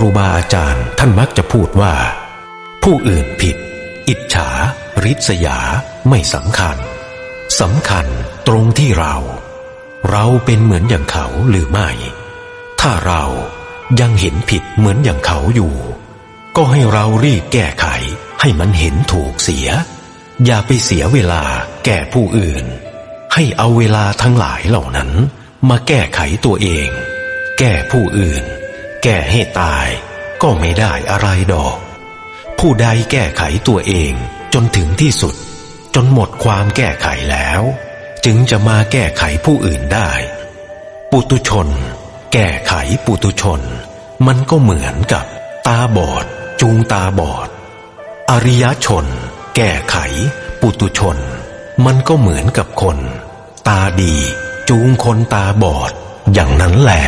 รูบาอาจารย์ท่านมักจะพูดว่า ผู้อื่นผิด อิจฉา ริษยา ไม่สำคัญสำคัญตรงที่เรา เราเป็นเหมือนอย่างเขาหรือไม่ ถ้าเรายังเห็นผิดเหมือนอย่างเขาอยู่ ก็ให้เรารีบแก้ไขให้มันเห็นถูกเสีย อย่าไปเสียเวลาแก้ผู้อื่น ให้เอาเวลาทั้งหลายเหล่านั้น มาแก้ไขตัวเอง แก้ผู้อื่น แก้ให้ตายก็ไม่ได้อะไรดอก ผู้ใดแก้ไขตัวเองจนถึงที่สุด จนหมดความแก้ไขแล้ว จึงจะมาแก้ไขผู้อื่นได้ ปุตุชน แก้ไขปุตุชน มันก็เหมือนกับตาบอด จูงตาบอด อริยชน แก้ไข ปุตุชน มันก็เหมือนกับคน ตาดี จูงคนตาบอด อย่างนั้นแหละ